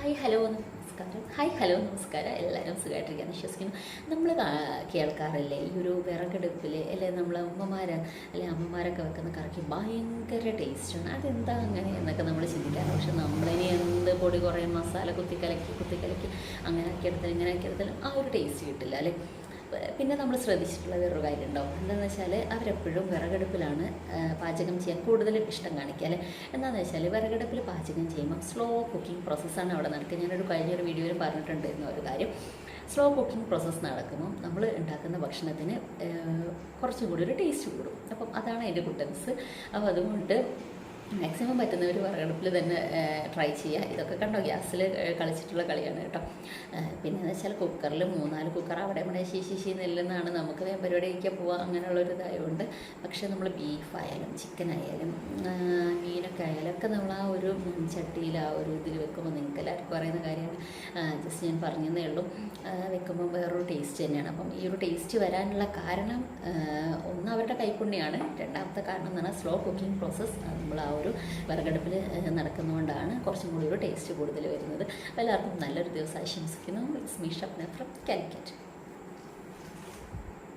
Hi hello നമസ്കാരം. Hi hello നമസ്കാരം. എല്ലാവരും സുഖമായിട്ടിരിക്കാൻ വിശ്വസിക്കുന്നു. നമ്മൾ കേൾക്കാറില്ലേ? ഈ ഒരു വിറകടുപ്പിൽ അല്ലെ നമ്മൾ അമ്മമാർ അല്ലെ അമ്മമാരൊക്കെ വെക്കുന്ന കറിക്ക് ഭയങ്കര ടേസ്റ്റാണ് അതെന്താ അങ്ങനെ എന്നൊക്കെ നമ്മൾ ചിന്തിക്കാറ് പക്ഷെ നമ്മളിനി എന്ത് പൊടി കുറേ മസാല കുത്തിക്കലക്കി കുത്തിക്കലക്കി അങ്ങനെ ആക്കിയെടുത്താലും ഇങ്ങനെ ആക്കിയെടുത്താലും ആ ഒരു ടേസ്റ്റ് കിട്ടില്ല അല്ലേ? പിന്നെ നമ്മൾ ശ്രദ്ധിച്ചിട്ടുള്ള വേറൊരു കാര്യം ഉണ്ടാവും എന്താണെന്ന് വെച്ചാൽ അവരെപ്പോഴും വിറകടുപ്പിലാണ് പാചകം ചെയ്യാൻ കൂടുതൽ ഇഷ്ടം കാണിക്കുക അല്ലേ? എന്താണെന്ന് വെച്ചാൽ വിറകടുപ്പിൽ പാചകം ചെയ്യുമ്പോൾ സ്ലോ കുക്കിംഗ് പ്രോസസ്സാണ് അവിടെ നടക്കുക. ഞാനൊരു കഴിഞ്ഞൊരു വീഡിയോയിൽ പറഞ്ഞിട്ടുണ്ടായിരുന്ന ഒരു കാര്യം. സ്ലോ കുക്കിംഗ് പ്രോസസ്സ് നടക്കുമ്പോൾ നമ്മൾ ഉണ്ടാക്കുന്ന ഭക്ഷണത്തിന് കുറച്ചും കൂടി ഒരു ടേസ്റ്റ് കൂടും. അപ്പം അതാണ് അതിന്റെ കുട്ടൻസ്. അപ്പോൾ അതുകൊണ്ട് മാക്സിമം പറ്റുന്നവർ വിറകടുപ്പിൽ തന്നെ ട്രൈ ചെയ്യുക ഇതൊക്കെ കണ്ടോ? ഗ്യാസിൽ കളിച്ചിട്ടുള്ള കളിയാണ് കേട്ടോ. പിന്നെ എന്ന് വെച്ചാൽ കുക്കറിൽ മൂന്നാൽ കുക്കർ അവിടെ ഇവിടെ ശി ശി നെല്ലെന്നാണ് നമുക്ക് വേഗം പരിപാടി കഴിക്കാൻ പോവുക അങ്ങനെയുള്ളൊരു ഇതായതുകൊണ്ട് പക്ഷേ നമ്മൾ ബീഫായാലും ചിക്കൻ ആയാലും മീനൊക്കെ ആയാലും ഒക്കെ നമ്മൾ ആ ഒരു ചട്ടിയിൽ ആ ഒരു ഇതിൽ വെക്കുമ്പോൾ നിങ്ങൾക്ക് എല്ലാവർക്കും പറയുന്ന കാര്യമാണ് ജസ്റ്റ് ഞാൻ പറഞ്ഞതേ ഉള്ളൂ. വെക്കുമ്പോൾ വേറൊരു ടേസ്റ്റ് തന്നെയാണ്. അപ്പം ഈ ഒരു ടേസ്റ്റ് വരാനുള്ള കാരണം ഒന്ന് അവരുടെ കൈപ്പുണ്യാണ്. രണ്ടാമത്തെ കാരണം എന്ന് പറഞ്ഞാൽ സ്ലോ കുക്കിംഗ് പ്രോസസ്സ് നമ്മൾ ആ ഒരു വിറകടുപ്പിൽ നടക്കുന്നതുകൊണ്ടാണ് കുറച്ചും കൂടി ഒരു ടേസ്റ്റ് കൂടുതൽ വരുന്നത്. എല്ലാവർക്കും നല്ലൊരു ദിവസം ആശംസിക്കുന്നു. It's me Shapna from Calicut